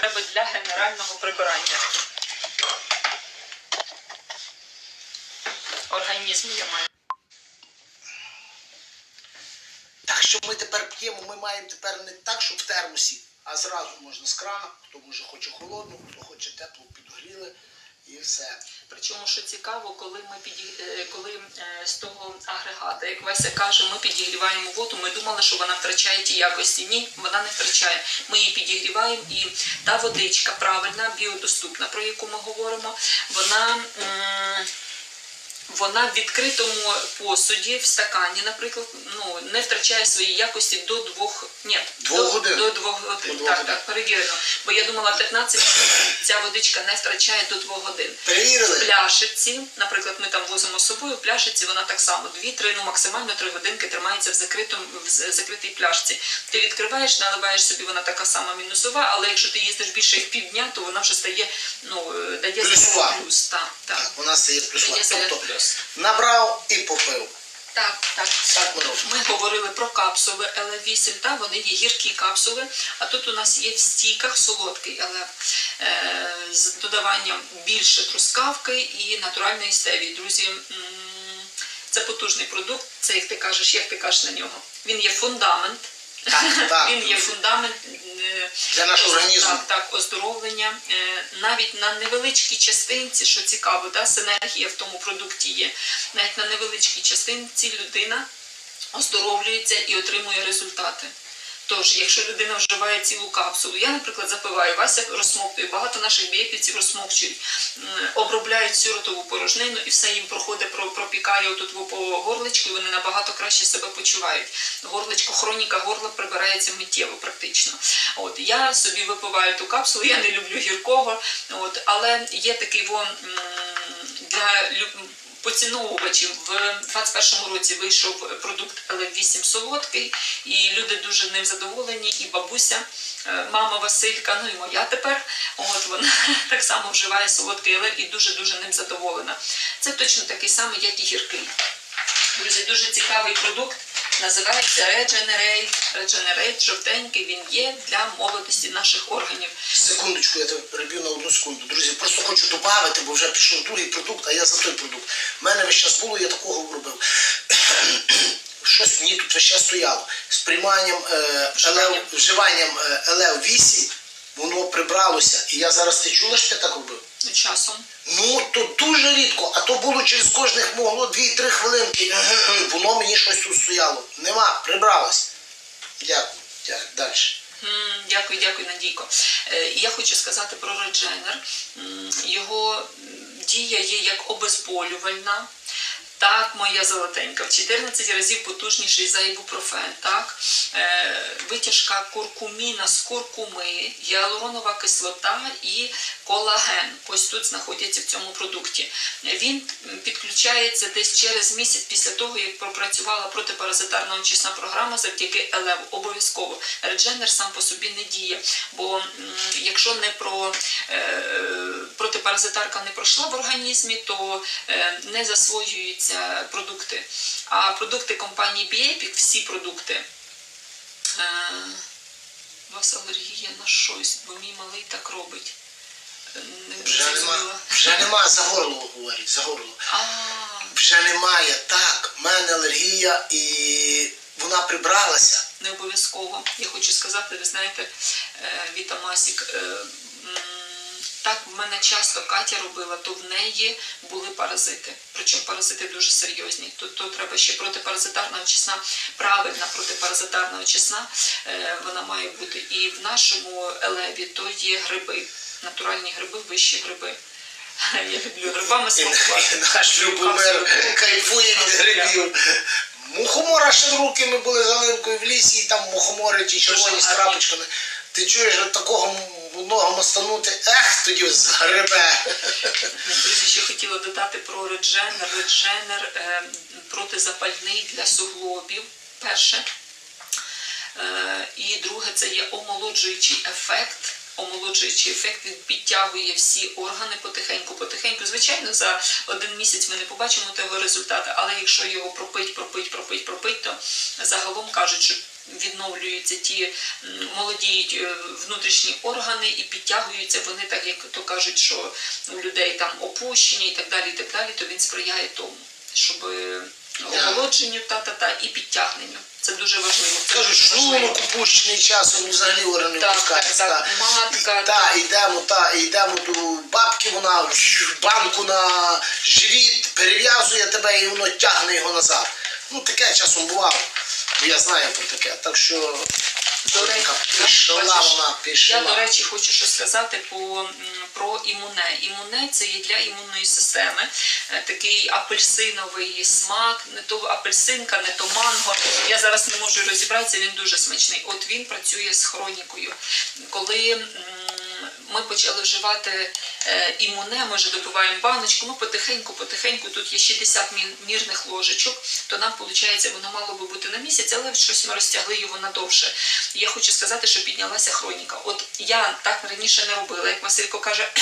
треба для генерального прибирання. Організму я маю. Так що ми тепер п'ємо, ми маємо тепер не так, що в термосі, а зразу можна з крана, хто може хоче холодну, хто хоче теплу, підогріли і все. Причому, що цікаво, коли ми піді... е, коли е, з того агрегата, як Вася каже, ми підігріваємо воду, ми думали, що вона втрачає ті якості. Ні, вона не втрачає. Ми її підігріваємо, і та водичка правильна, біодоступна, про яку ми говоримо, вона. м, вона в відкритому посуді, в стакані, наприклад, ну не втрачає свої якості до двох ні, Двох до, годин. до двох годин. До так, годин. так, перевірено. Бо я думала, 15 ця водичка не втрачає до двох годин. Перевірили? Пляшиці, наприклад, ми там возимо з собою, в пляшиці вона так само 2-3, ну максимально 3 годинки тримається в закритому в закритій пляшці. Ти відкриваєш, наливаєш собі, вона така сама мінусова, але якщо ти їздиш більше як півдня, то вона вже стає, ну е, дає Плюсова. плюс. Так, так. Так, у нас це плюс. Дає Тобто плюс. набрав і попив. Так, так. Так ми. Говорили про капсули ЛФ8, та вони є гіркі капсули, а тут у нас є в стійках солодкий ЛФ е, з додаванням більше трускавки і натуральної стевії. Друзі, це потужний продукт. Це як ти кажеш, як ти кажеш на нього. Він є фундамент. Так, так. Він є фундамент Для нашого організму. Так, так, оздоровлення. Е, Навіть на невеличкій частинці, що цікаво, да, синергія в тому продукті є. Навіть на невеличкій частинці людина оздоровлюється і отримує результати. Тож, якщо людина вживає цілу капсулу, я, наприклад, запиваю, Вася розсмоктує, багато наших бієпівців розсмокчують, обробляють цю ротову порожнину і все їм проходить, про- пропікає отут по горличку, і вони набагато краще себе почувають. Горличко, хроніка горла прибирається миттєво практично. От я собі випиваю ту капсулу, я не люблю гіркого, от, але є такий вон для поціновувачів в 21-му році вийшов продукт ЛФ8 солодкий, і люди дуже ним задоволені. І бабуся, е, мама Василька, ну і моя тепер. От вона так само вживає солодкий ЛФ і дуже дуже ним задоволена. Це точно такий самий, як і гіркий. Друзі, дуже цікавий продукт. Називається Regenerate. Regenerate жовтенький. Він є для молодості наших органів. Секундочку, я тебе переб'ю на одну секунду. Друзі, просто хочу додати, бо вже пішов другий продукт, а я за той продукт. У мене весь час було, я такого робив. Щось мені тут весь час стояло. З прийманням е, Вживанням. ЛЕВ, вживанням е, ЛЕВ-8 воно прибралося. І я зараз ти чула, що я так робив? Часом. Ну, то дуже рідко, а то було через кожних могло 2-3 хвилинки. Воно мені щось тут стояло. Нема, прибралось. Дякую. Дякую. Далі. Дякую, дякую, Надійко. Е, Я хочу сказати про редженер. Його дія є як обезболювальна. Так, моя золотенька, в 14 разів потужніший за ібупрофен. Так? Е, витяжка куркуміна з куркуми, гіалуронова кислота і колаген. Ось тут знаходяться в цьому продукті. Він підключається десь через місяць після того, як пропрацювала протипаразитарна очисна програма завдяки ЕЛЕВ. Обов'язково. Редженер сам по собі не діє. Бо якщо не про е, протипаразитарка не пройшла в організмі, то е, не засвоюються продукти. А продукти компанії Біепік, всі продукти. Е, у вас алергія на щось, бо мій малий так робить. Е, Не Вже нема. Вже нема за горло говорить, за горло. А, Вже немає. Так, в мене алергія і вона прибралася. не обов'язково. Я хочу сказати, ви знаєте, е, Віта Масік, е, так в мене часто Катя робила, то в неї були паразити. Причому паразити дуже серйозні. То, то треба ще протипаразитарна очисна, правильна протипаразитарна очисна, е, вона має бути. І в нашому елеві то є гриби, натуральні гриби, вищі гриби. Я люблю грибами смакувати. наш кайфує від грибів. Мухомора ще руки ми були з Оленкою в лісі, і там мухомори ті червоні з крапочками. Ти чуєш от такого м- одного ех, тоді згребе. Ще хотіла додати про редженер. Редженер е, протизапальний для суглобів. Перше. Е, і друге, це є омолоджуючий ефект. Омолоджуючий ефект він підтягує всі органи потихеньку, потихеньку. Звичайно, за один місяць ми не побачимо того результату, але якщо його пропить, пропить, пропить, пропить, то загалом кажуть, що відновлюються ті молодіють е, внутрішні органи і підтягуються вони, так як то кажуть, що у людей там опущення і так далі, і так далі, то він сприяє тому, щоб е, омолодженню та-та-та і підтягненню. Це дуже важливо. Кажуть, шлунок опущений часом взагалі органи Так, опускаються. так, та. так, матка, Та, йдемо, та, йдемо до бабки, вона в банку на живіт, перев'язує тебе і воно тягне його назад. Ну, таке часом бувало. Я знаю про таке. Так що речі, така пішла Я, до речі, хочу що сказати по, про імуне. Імуне це є для імунної системи е, такий апельсиновий смак, не то апельсинка, не то манго. Я зараз не можу розібратися, він дуже смачний. От він працює з хронікою. Коли ми почали вживати е, імуне, ми вже добуваємо баночку, ми потихеньку, потихеньку, тут є 60 мірних ложечок, то нам, виходить, воно мало би бути на місяць, але щось ми розтягли його надовше. Я хочу сказати, що піднялася хроніка. От я так раніше не робила, як Василько каже.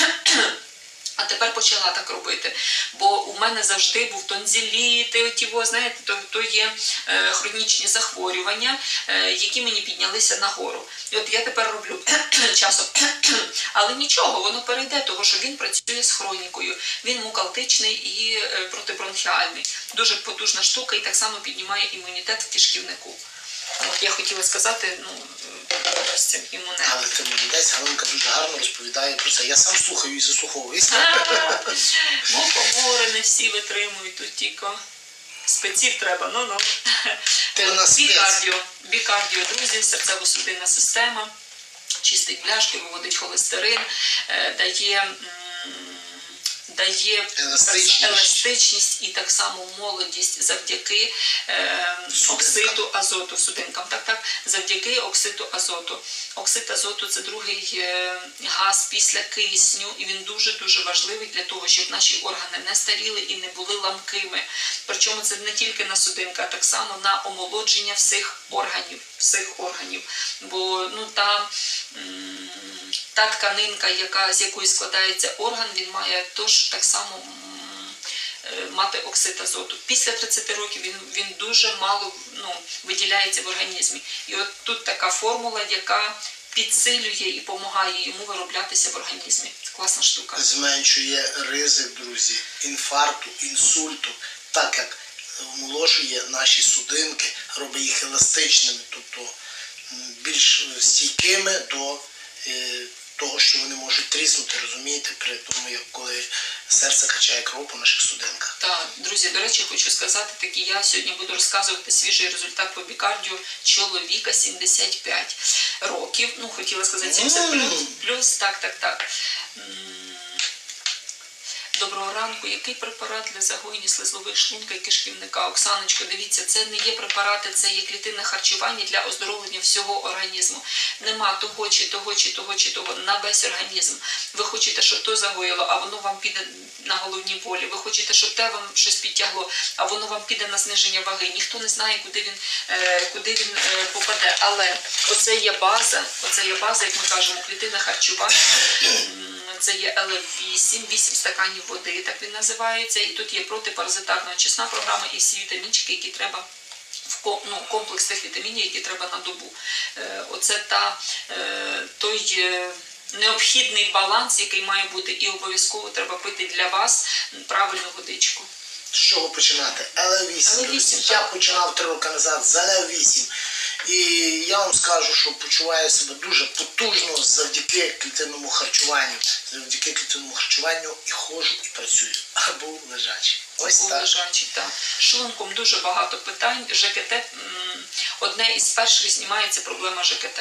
А тепер почала так робити. Бо у мене завжди був тонзиліт, і оті, знаєте, то, то є е, хронічні захворювання, е, які мені піднялися нагору. І от я тепер роблю часом, але нічого, воно перейде, того що він працює з хронікою. Він мукалтичний і е, протибронхіальний. Дуже потужна штука і так само піднімає імунітет в кишківнику. От я хотіла сказати, ну, з цим імунем. Але ти молодець, Галинка дуже гарно розповідає про це. Я сам слухаю і заслуховуюсь. Мухомори не всі витримують, тут тільки спеців треба, ну ну. Ти у нас. Бікардіо, бікардіо, друзі, серцево-судинна система, чистить бляшки, виводить холестерин, е, дає. Дає Еластичність. еластичність і так само молодість завдяки е, оксиду азоту, судинкам, так, так, завдяки оксиду азоту. Оксид азоту це другий е, газ після кисню, і він дуже-дуже важливий для того, щоб наші органи не старіли і не були ламкими. Причому це не тільки на судинка, а так само на омолодження всіх органів, всіх органів. Бо ну та, та тканинка, яка, з якої складається орган, він має тож так само. е, Мати оксид азоту. Після 30 років він, він дуже мало ну, виділяється в організмі. І от тут така формула, яка підсилює і допомагає йому вироблятися в організмі. Класна штука. Зменшує ризик, друзі, інфаркту, інсульту, так як омоложує наші судинки, робить їх еластичними, тобто більш стійкими до е, того, що вони можуть тріснути, розумієте, при тому, як коли серце качає кров по наших судинках. Так, друзі, до речі, хочу сказати, таки я сьогодні буду розказувати свіжий результат по бікардію чоловіка 75 років. Ну, хотіла сказати 70 плюс, плюс так, так, так. Доброго ранку. Який препарат для загоєння слизових шлунка і кишківника? Оксаночко, дивіться, це не є препарати, це є клітинне харчування для оздоровлення всього організму. Нема того, чи того, чи того, чи того на весь організм. Ви хочете, щоб то загоїло, а воно вам піде на головні болі. Ви хочете, щоб те вам щось підтягло, а воно вам піде на зниження ваги. Ніхто не знає, куди він, е, куди він е, попаде. Але оце є база, оце є база, як ми кажемо, клітинне харчування. Це є ЛФ8, 8 стаканів води, так він називається. І тут є протипаразитарна очисна програма і всі вітамінчики, які треба в ну, комплекс тих вітамінів, які треба на добу. Е, Оце та е, той. е, Необхідний баланс, який має бути, і обов'язково треба пити для вас правильну водичку. З чого починати? ЛВ8. LV8, друзі. так. Я починав три роки назад з ЛВ8. І я вам скажу, що почуваю себе дуже потужно завдяки клітинному харчуванню. Завдяки клітинному харчуванню і ходжу, і працюю. Або лежачий. Ось так. лежачий, так. Шлунком дуже багато питань. ЖКТ одне із перших знімається проблема ЖКТ.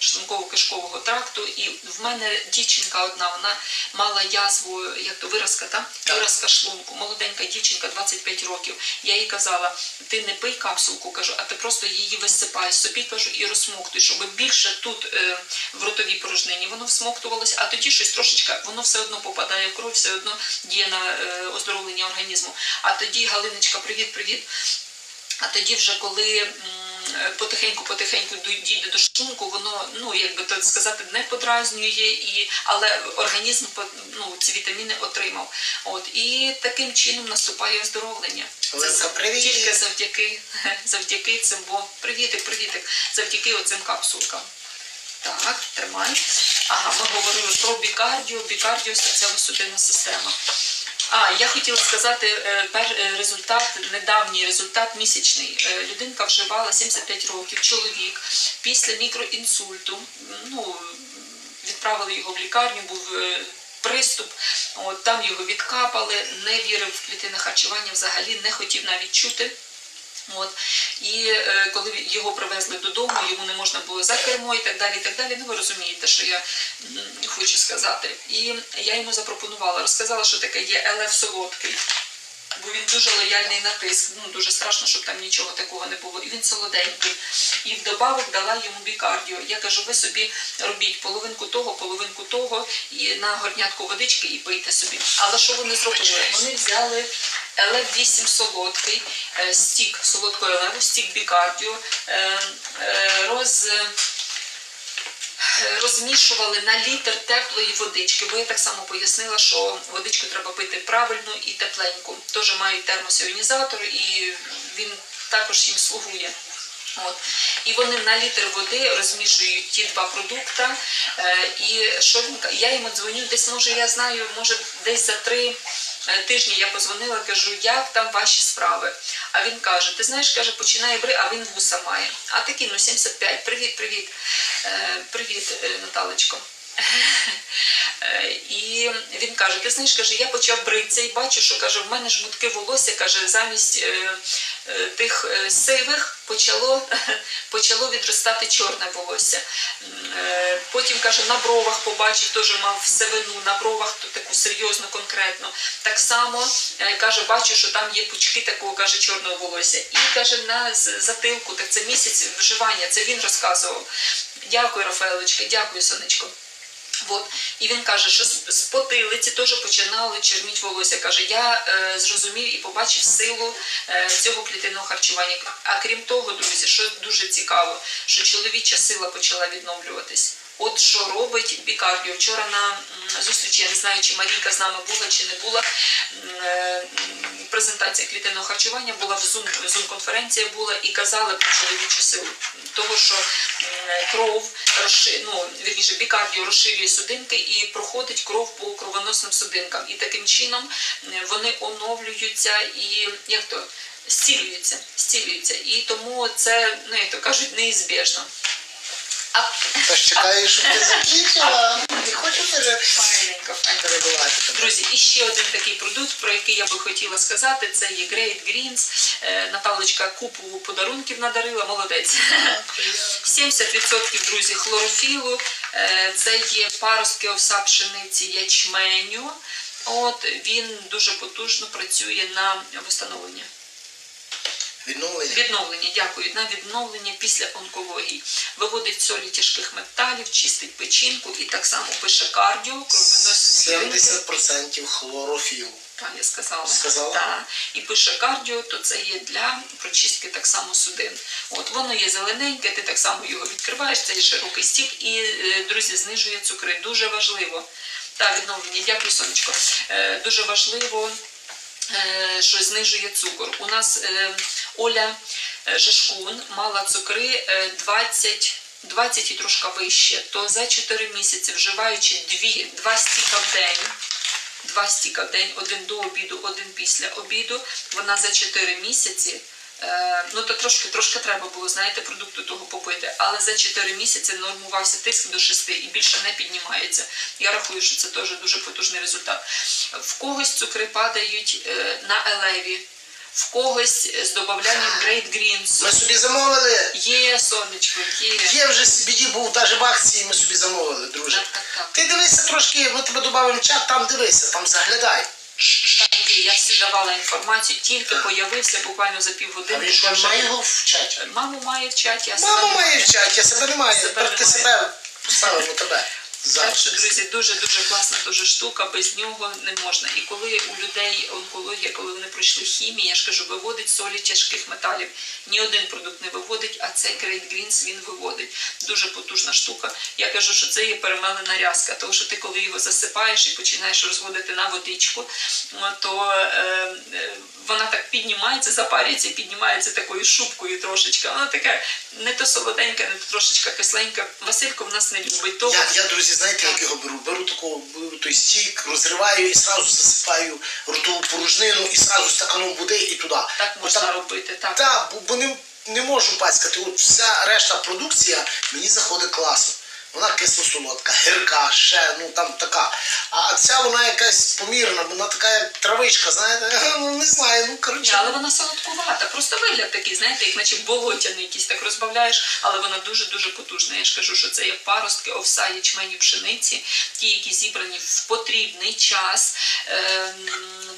Шлунково-кишкового тракту, і в мене дівчинка одна, вона мала язву, як то виразка, та? Так. виразка шлунку, молоденька дівчинка, 25 років. Я їй казала, ти не пий капсулку, кажу, а ти просто її висипай собі, кажу, і розсмоктуй, щоб більше тут е, в ротовій порожнині воно всмоктувалося, а тоді щось трошечка, воно все одно попадає в кров, все одно діє на е, оздоровлення організму. А тоді, Галиночка, привіт, привіт. А тоді, вже коли м, потихеньку-потихеньку дійде до шлунку, воно, ну як би так сказати, не подразнює, і, але організм ну, ці вітаміни отримав. От, і таким чином наступає оздоровлення. Привіт! Тільки завдяки, завдяки цим, бо привітик, привітик, завдяки оцим капсулкам. Так, тримай. Ага, ми говорили про бікардіо, бікардіо серцево-судинна система. А, я хотіла сказати е, е, результат, недавній результат місячний. Е, Людинка вживала 75 років, чоловік після мікроінсульту. Ну, відправили його в лікарню, був приступ. От, там його відкапали, не вірив в клітини харчування, взагалі не хотів навіть чути. От. І е, коли його привезли додому, йому не можна було за кермо і так далі. і так далі. Ну ви розумієте, що я хочу сказати. І я йому запропонувала, розказала, що таке є ЛФ солодкий. Бо він дуже лояльний на тиск. Ну дуже страшно, щоб там нічого такого не було. І він солоденький. І вдобавок дала йому бікардіо. Я кажу, ви собі робіть половинку того, половинку того, і на горнятку водички і пийте собі. Але що вони зробили? Вони взяли ЛФ-8 солодкий, е, стік солодкої леву, стік бікардіо, е, е, роз розмішували на літр теплої водички, бо я так само пояснила, що водичку треба пити правильно і тепленьку. Теж мають термосіонізатор і він також їм слугує. От. І вони на літр води розмішують ті два продукти. Е, і що я йому дзвоню, десь може я знаю, може десь за три тижні я позвонила, кажу, як там ваші справи. А він каже: ти знаєш, каже, починає бри, а він вуса має. А такий, ну 75, привіт, привіт. Е, привіт, е, Наталечко. Е, І він каже: ти знаєш, каже, я почав бритися і бачу, що каже, в мене жмутки волосся, каже, замість е, е, тих е, сивих почало, почало відростати чорне волосся. Е, Потім каже, на бровах побачив, теж мав сивину, на бровах таку серйозну, конкретну. Так само е, каже, бачу, що там є пучки такого каже, чорного волосся. І каже, на затилку, так це місяць вживання, це він розказував. Дякую, Рафаелочка, дякую, сонечко. От. І він каже, що з потилиці теж починали черніть волосся. Каже, я е, зрозумів і побачив силу е, цього клітинного харчування. А крім того, друзі, що дуже цікаво, що чоловіча сила почала відновлюватись. От що робить бікардіо. Вчора на зустрічі, я не знаю, чи Марійка з нами була, чи не була. е, Презентація клітинного харчування була в Zoom, Zoom-конференція була і казали про чоловічу силу. Того, що кров розши... ну, вірніше, бікардіо розширює судинки і проходить кров по кровоносним судинкам. І таким чином вони оновлюються і як то зцілюються, зцілюються. І тому це, ну як то кажуть, неізбіжно. А чекаю, щоб ти закінчила. Не хочу пере- файненько, файненько. Друзі, і ще один такий продукт, про який я би хотіла сказати, це є Great Greens. Е, Наталочка купу подарунків надарила, молодець. 70% друзі хлорофілу, е, це є паростки овса пшениці ячменю. От він дуже потужно працює на встановлення. Відновлення. Відновлення, дякую, на відновлення після онкології. Виводить солі тяжких металів, чистить печінку і так само пише кардіо, кровоносні клітинки. 70% хлорофілу. Так, я сказала. Сказала? Так. І пише кардіо, то це є для прочистки так само судин. От воно є зелененьке, ти так само його відкриваєш, це є широкий стік і, е, друзі, знижує цукри. Дуже важливо. Так, відновлення, дякую, сонечко. Е, Дуже важливо, що знижує цукор. У нас е, Оля Жешкун мала цукри е, 20 20 і трошки вище, то за 4 місяці, вживаючи дві, два стіка в день, два стіка в день, один до обіду, один після обіду. Вона за 4 місяці. Е, Ну, то трошки, трошки треба було, знаєте, продукту того попити. Але за 4 місяці нормувався тиск до 6 і більше не піднімається. Я рахую, що це теж дуже потужний результат. В когось цукри падають е, на елеві, в когось з додаванням Great Greens. Ми собі замовили. Є сонечко, є. Є вже CBD, був навіть в акції, ми собі замовили, друже. Так, так, так. Ти дивися трошки, ми тебе додамо в чат, там дивися, там заглядай. Там є. Я всі давала інформацію, тільки появився буквально за А півгодини. він що має його в чаті? Маму має в чаті, а себе Мама має в чаті, я себе немає. Себе Тепер ти немає. себе поставимо тебе. Так що, друзі, дуже дуже класна дуже штука, без нього не можна. І коли у людей онкологія, коли вони пройшли хімію, я ж кажу, виводить солі тяжких металів. Ні один продукт не виводить, а цей Great Greens він виводить. Дуже потужна штука. Я кажу, що це є перемелена рязка, тому що ти коли його засипаєш і починаєш розводити на водичку, то е, е, вона так піднімається, запарюється і піднімається такою шубкою трошечки. Вона така не то солоденька, не то трошечка кисленька. Василько в нас не любить. Того Я, я, друзі, знаєте, як його беру? Беру такого беру той стік, розриваю і сразу засипаю ротову порожнину і сразу стаканом води і туди. Так можна Отак- робити, так. Так, бо, бо не, не можу пацькати. От вся решта продукція мені заходить класно. Вона кисло-солодка, гірка, ще, ну там така. А ця вона якась помірна, вона така як травичка, знаєте, ну не знаю, ну коротше. але вона солодкувата. Просто вигляд такий, знаєте, як наче болотяний якийсь так розбавляєш, але вона дуже-дуже потужна. Я ж кажу, що це є паростки овса, ячмені, пшениці, ті, які зібрані в потрібний час ем,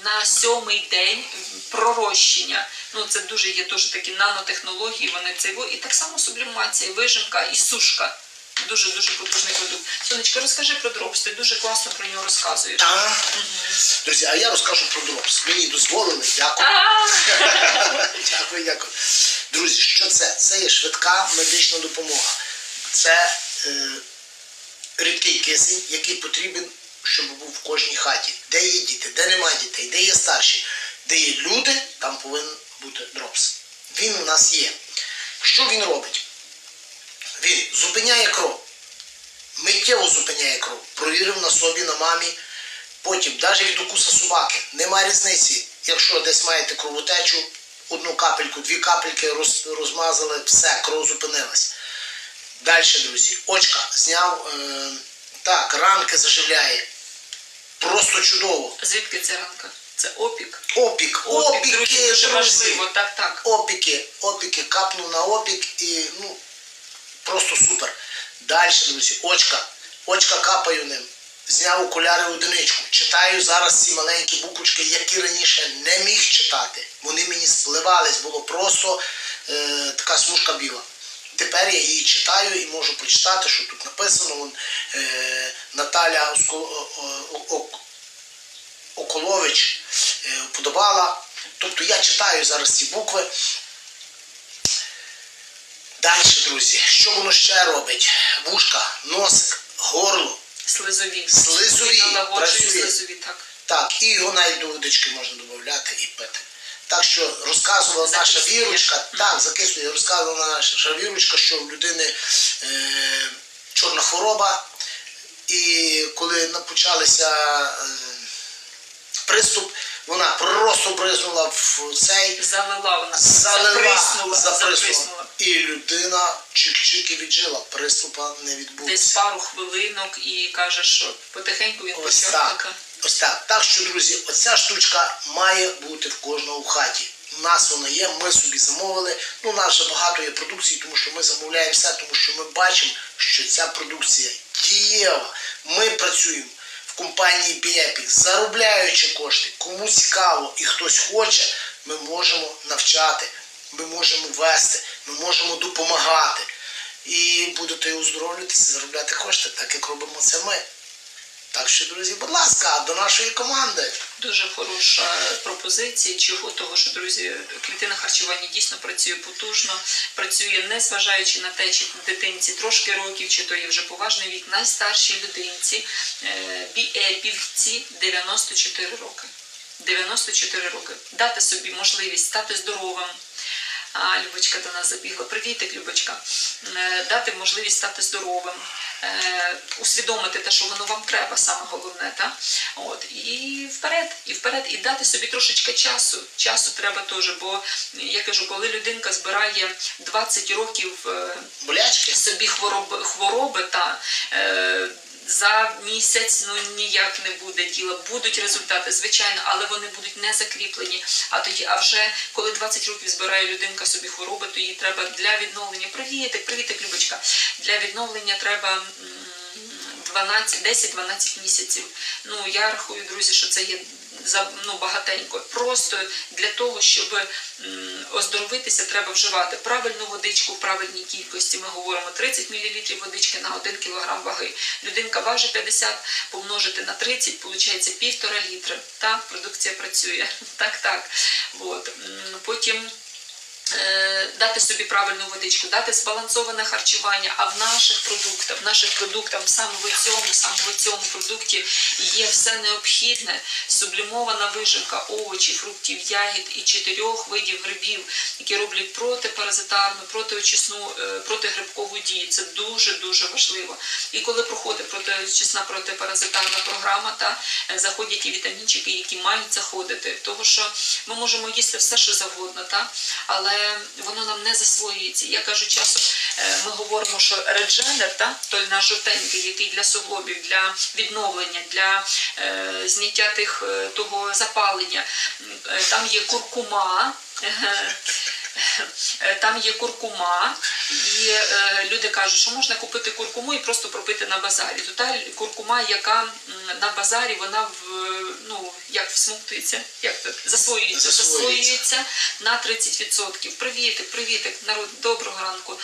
на сьомий день пророщення. Ну це дуже є дуже такі нанотехнології. Вони це і так само сублімація, вижимка і сушка. Дуже дуже потужний продукт. Сонечка, розкажи про дропс. Ти дуже класно про нього розказуєш. Та. Друзі, а я розкажу про дропс. Мені дозволили, дякую. Дякую, дякую. Друзі, що це? Це є швидка медична допомога. Це е, рідкий кисень, який потрібен, щоб був в кожній хаті. Де є діти, де немає дітей, де є старші, де є люди, там повинен бути дропс. Він у нас є. Що він робить? Він зупиняє кров. Миттєво зупиняє кров. Провірив на собі, на мамі. Потім, навіть від укуса собаки, нема різниці. Якщо десь маєте кровотечу, одну капельку, дві капельки роз, розмазали, все, кров зупинилась. Далі, друзі, очка зняв, е, так, ранки заживляє. Просто чудово. Звідки ця ранка? Це опік. Опік, Опік, опіки, друзі, дуже друзі. важливо. Так, так. Опіки, опіки, капнув на опік і ну, просто супер. Далі, друзі, очка. Очка капаю ним. Зняв окуляри одиничку. Читаю зараз ці маленькі буквочки, які раніше не міг читати. Вони мені спливались, було просто е, така смужка біла. Тепер я її читаю і можу прочитати, що тут написано. Вон, е, Наталя Околович е, вподобала. Тобто я читаю зараз ці букви. Далі, друзі, що воно ще робить? Вушка, носик, горло. Слизові. Слизові, працює. слизові, так. Так, і його навіть до водички можна додати і пити. Так що розказувала наша Мгм. так, закислює, розказувала наша віручка, що в людини е, чорна хвороба, і коли почалися е, приступ, вона просто бризнула в цей, Залила вона. залила, заприснула. заприснула. І людина чик-чик і віджила, приступа не Десь пару хвилинок і каже, що потихеньку він Ось так. Ось так. Так що, друзі, оця штучка має бути в кожного в хаті. У нас вона є, ми собі замовили. Ну, у нас вже багато є продукції, тому що ми замовляємо все, тому що ми бачимо, що ця продукція дієва. Ми працюємо в компанії Біепік, заробляючи кошти. Кому цікаво і хтось хоче, ми можемо навчати, ми можемо вести, ми можемо допомагати. І будете оздоровлюватися, заробляти кошти, так як робимо це ми. Так що, друзі, будь ласка, до нашої команди. Дуже хороша пропозиція. Чого того, що друзі, клітина харчування дійсно працює потужно, працює не зважаючи на те, чи дитинці трошки років, чи то є вже поважний вік, найстаршій людинці бі- е, півці 94 роки. 94 роки. Дати собі можливість стати здоровим. А, Любочка до нас забігла. Привітик, Любочка. Е, Дати можливість стати здоровим, е, усвідомити те, що воно вам треба, саме головне, та? От, і вперед, і вперед, і дати собі трошечки часу. Часу треба теж, бо я кажу, коли людинка збирає 20 років е, Болячки? собі хвороби, хвороби та за місяць ну ніяк не буде діла. Будуть результати, звичайно, але вони будуть не закріплені. А тоді, а вже коли 20 років збирає людинка собі хвороби, то їй треба для відновлення. Привітик, привітик, Любочка. Для відновлення треба. м, 12, 10-12 місяців. Ну я рахую, друзі, що це є ну, багатенько. Просто для того, щоб оздоровитися, треба вживати правильну водичку в правильній кількості. Ми говоримо 30 мл водички на 1 кг ваги. Людинка важить 50, помножити на 30, виходить півтора літра. Так, продукція працює. Так, так. От. Потім дати собі правильну водичку, дати збалансоване харчування. А в наших продуктах, в наших продуктах саме в цьому, саме в цьому продукті є все необхідне, сублімована вижимка овочів, фруктів, ягід і чотирьох видів грибів, які роблять протипаразитарну, протиочисну, е, протигрибкову дію. Це дуже дуже важливо. І коли проходить протиочисна протипаразитарна програма, та е, заходять і вітамінчики, які мають заходити, тому що ми можемо їсти все, що завгодно, та але воно нам не засвоюється. Я кажу, часом е, ми говоримо, що редженер, той наш жовтенький, який для суглобів, для відновлення, для е, зняття тих е, того запалення, е, там є куркума. Е, Там є куркума, і е, люди кажуть, що можна купити куркуму і просто пропити на базарі. То та куркума, яка на базарі, вона в ну як всмоктується, як то засвоюється, Засвоюється. засвоюється на 30%. Привітик, привітик, народ, доброго ранку.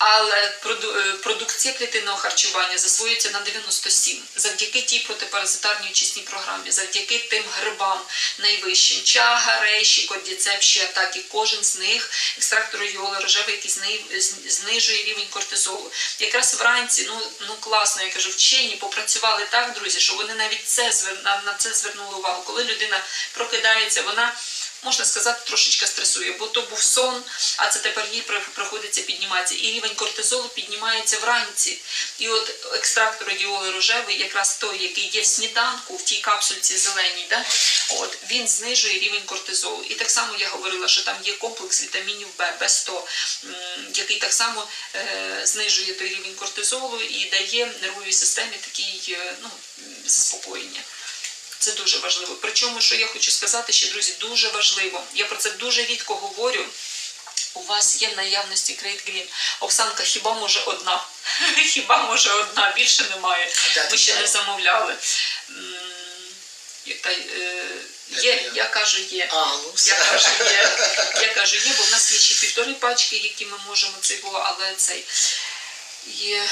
Але е, продукція клітинного харчування засвоюється на 97 завдяки тій протипаразитарній очисній програмі, завдяки тим грибам найвищим. Чага, рейші, кордіцеп, ще так і кожен з них екстракт ройоли рожевий, який знижує рівень кортизолу. Якраз вранці, ну ну класно, я кажу, вчені попрацювали так, друзі, що вони навіть це на це звернули увагу. Коли людина прокидається, вона можна сказати, трошечки стресує, бо то був сон, а це тепер їй при- приходиться підніматися. І рівень кортизолу піднімається вранці. І от екстракт радіоли рожевий, якраз той, який є в сніданку, в тій капсульці зеленій, да? от, він знижує рівень кортизолу. І так само я говорила, що там є комплекс вітамінів Б, Б100, який так само е, знижує той рівень кортизолу і дає нервовій системі такий е, ну, заспокоєння. Це дуже важливо. Причому, що я хочу сказати, ще друзі, дуже важливо. Я про це дуже рідко говорю. У вас є в наявності Great Green. Оксанка, хіба може одна? Хіба може одна? Більше немає. Ми ще не замовляли. Та, е, є, я кажу, є. А, ну все. Я кажу, є. Я кажу, є, бо в нас є ще півтори пачки, які ми можемо було, але цей є.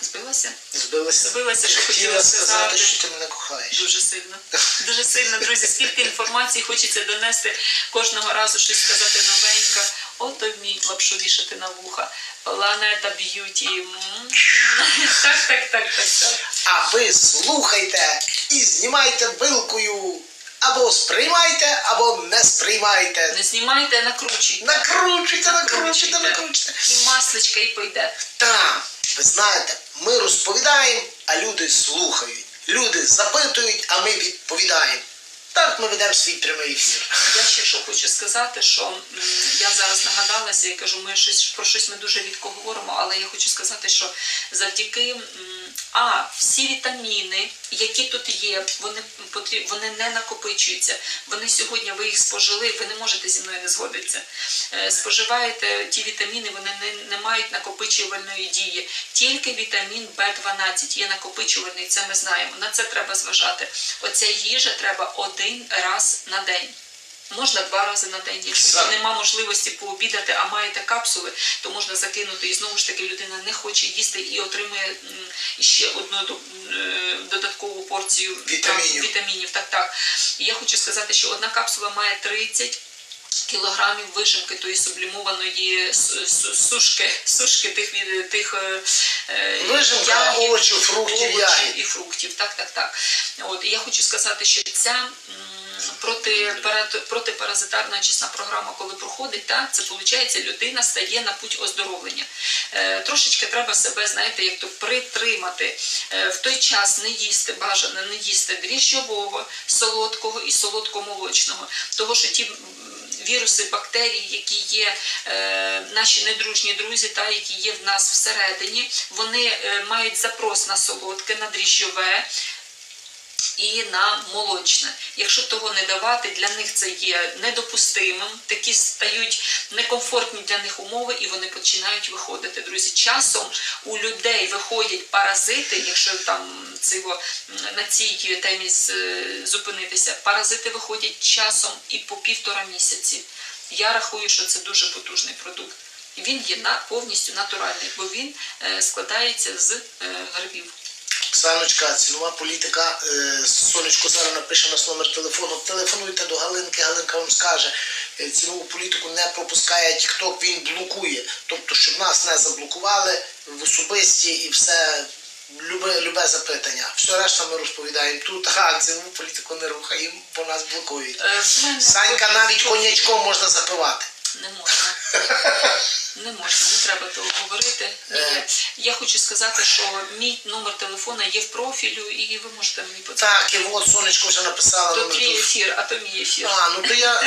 Збилася? Збилася. Збилася, що хотіла сказати, що ти мене кохаєш. Дуже сильно. Дуже сильно, друзі. Скільки інформації хочеться донести кожного разу щось сказати новеньке. Ото вміють лапшу вішати на вуха. Планета б'юті. Так, так, так, так, так. А ви слухайте і знімайте вилкою. Або сприймайте, або не сприймайте. Не знімайте, накручуйте. Накручуйте, накручуйте, Накручуйте. накручуйте. І масличка і пойде. Так, ви знаєте, ми розповідаємо, а люди слухають. Люди запитують, а ми відповідаємо. Так ми ведемо свій прямий ефір. Я ще що хочу сказати, що я зараз нагадалася і кажу, ми щось про щось ми дуже рідко говоримо, але я хочу сказати, що завдяки а всі вітаміни, які тут є, вони потріб, вони не накопичуються. Вони сьогодні ви їх спожили, ви не можете зі мною не згодитися. Е, Споживаєте ті вітаміни, вони не, не мають накопичувальної дії. Тільки вітамін В12 є накопичувальний, це ми знаємо. На це треба зважати. Оця їжа треба один раз на день. Можна два рази на день. Якщо нема можливості пообідати, а маєте капсули, то можна закинути. І знову ж таки людина не хоче їсти і отримує ще одну е, додаткову порцію Вітамінів. так, вітамінів. Так, так. І я хочу сказати, що одна капсула має 30 кілограмів вижимки тої сублімованої сушки, сушки тих, від- тих е, е, Вижимка ягід, овочів, фруктів, овочів і фруктів. Так, так, так. От і я хочу сказати, що ця протипаразитарна очисна програма, коли проходить, так, це виходить, людина стає на путь оздоровлення. Е, трошечки треба себе, знаєте, як то притримати. Е, в той час не їсти, бажано не їсти дріжджового, солодкого і солодкомолочного. Того, що ті віруси, бактерії, які є е, наші недружні друзі, та які є в нас всередині, вони е, мають запрос на солодке, на дріжджове. І на молочне. Якщо того не давати, для них це є недопустимим. Такі стають некомфортні для них умови, і вони починають виходити. Друзі, часом у людей виходять паразити, якщо там циво на цій темі зупинитися, паразити виходять часом і по півтора місяці. Я рахую, що це дуже потужний продукт. Він є повністю натуральний, бо він е, складається з е, грибів. Оксаночка, цінова політика. Е, Сонечко зараз напише нас номер телефону. Телефонуйте до Галинки, Галинка вам скаже. Е, Цінову політику не пропускає TikTok, він блокує. Тобто, щоб нас не заблокували в особисті і все. Любе, любе запитання. Все решта ми розповідаємо тут, а цінову політику не рухаємо, бо нас блокують. Е, Санька навіть конячком можна запивати. Не можна. Не можна, не треба того говорити. Ні, Е. Я хочу сказати, що мій номер телефона є в профілю, і ви можете мені подзвонити. Так, і от сонечко вже написала То номер твій телефону. ефір, а то мій ефір. А, ну то я.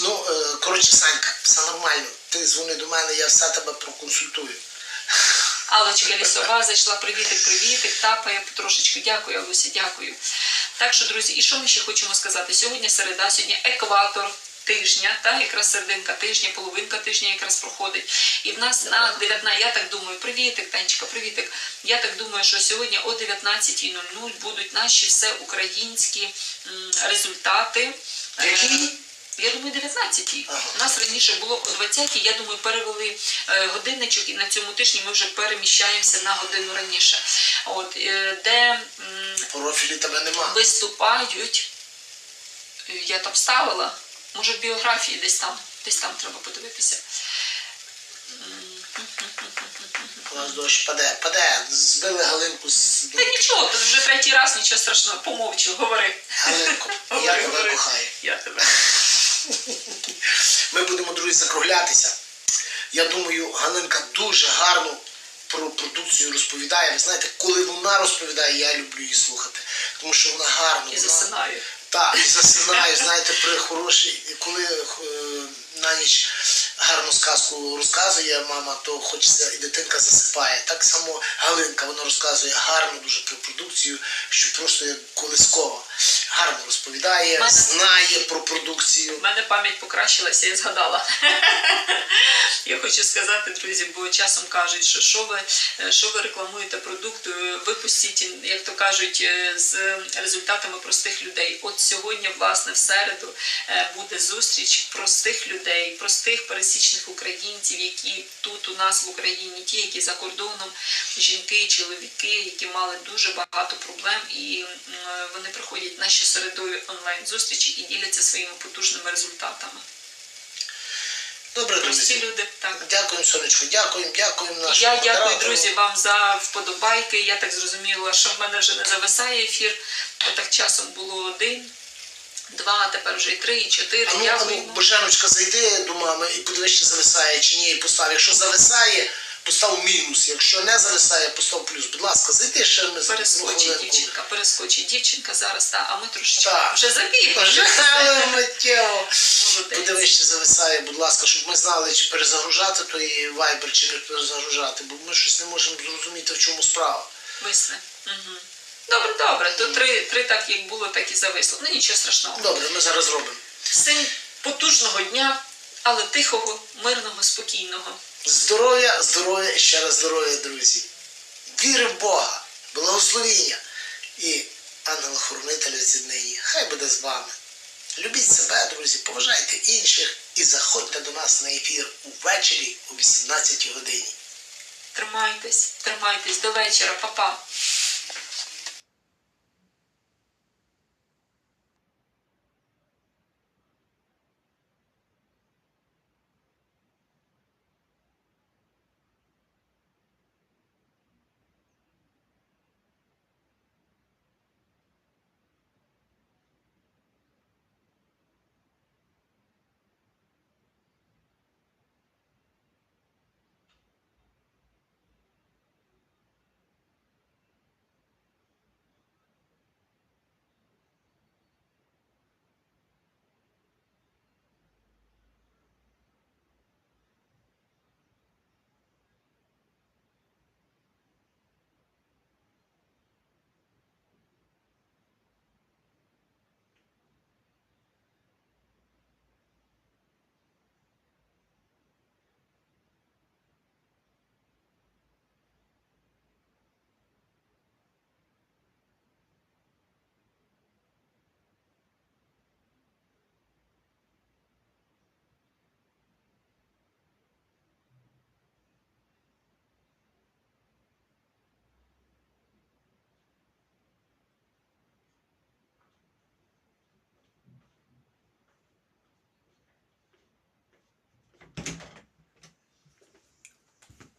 Ну, е, коротше, Санька, все нормально. Ти дзвони до мене, я все тебе проконсультую. Аллочка Лісова зайшла. Привітик, привітик, тапає потрошечку. Дякую, Алуся, дякую. Так що, друзі, і що ми ще хочемо сказати? Сьогодні середа, сьогодні екватор. Тижня, та якраз серединка тижня, половинка тижня якраз проходить. І в нас на 19, я так думаю, привітик, Танечка, привітик. Я так думаю, що сьогодні о 19.00 будуть наші все українські результати. Е, Які? Я думаю, 19-й. У нас раніше було о 20-й, я думаю, перевели е, годинничок, і на цьому тижні ми вже переміщаємося на годину раніше. От, е, де профілі тебе нема. виступають, е, я там ставила, може в біографії десь там, десь там треба подивитися. У нас дощ паде, паде. Збили Галинку з Та нічого, то вже третій раз, нічого страшного, помовчу, говори. Галинку. Я Говори, тебе говори. кохаю. Я тебе. Ми будемо, друзі, закруглятися. Я думаю, Галинка дуже гарно про продукцію розповідає. Ви знаєте, коли вона розповідає, я люблю її слухати. Тому що вона гарно. І вона- засинаю. Так, і засинаю, знаєте, при хорошій, коли е, на ніч гарну сказку розказує мама, то хочеться і дитинка засипає. Так само Галинка, вона розказує гарно дуже про продукцію, що просто як колискова. Гарно розповідає, Мене- знає про продукцію. У мене пам'ять покращилася, я згадала. я хочу сказати, друзі, бо часом кажуть, що що ви, е, що ви рекламуєте продукт, випустіть, як то кажуть, е, з результатами простих людей. От сьогодні, власне, в середу е, буде зустріч простих людей, простих пересічних українців, які тут у нас в Україні, ті, які за кордоном, жінки, чоловіки, які мали дуже багато проблем, і вони приходять на щосередові онлайн зустрічі і діляться своїми потужними результатами. Добре, друзі. люди, так. Дякуємо, сонечко, дякуємо, дякуємо нашим я дякую, друзі, вам за вподобайки. Я так зрозуміла, що в мене вже не зависає ефір. Бо так часом було один, два, тепер вже і три, і чотири. А ну, ну, Боженочка, зайди до мами і подивись, чи зависає, чи ні, і постав. Якщо зависає, постав мінус. Якщо не зависає, постав плюс. Будь ласка, зайди ще ми Перескочить дівчинка, перескочить дівчинка зараз, та, а ми трошечки Так. вже забігли. Вже але миттєво. Молодець. Подивись, чи зависає, будь ласка, щоб ми знали, чи перезагружати той вайбер, чи не перезагружати, бо ми щось не можемо зрозуміти, в чому справа. Висне. Угу. Добре, добре. То три, три так як було, так і зависло. Ну нічого страшного. Добре, ми зараз робимо. Всім потужного дня, але тихого, мирного, спокійного. Здоров'я, здоров'я і ще раз здоров'я, друзі. Віри в Бога, благословіння і ангела-хоронителя нині. Хай буде з вами. Любіть себе, друзі, поважайте інших і заходьте до нас на ефір увечері о 18 годині. Тримайтесь, тримайтесь до вечора, Па-па.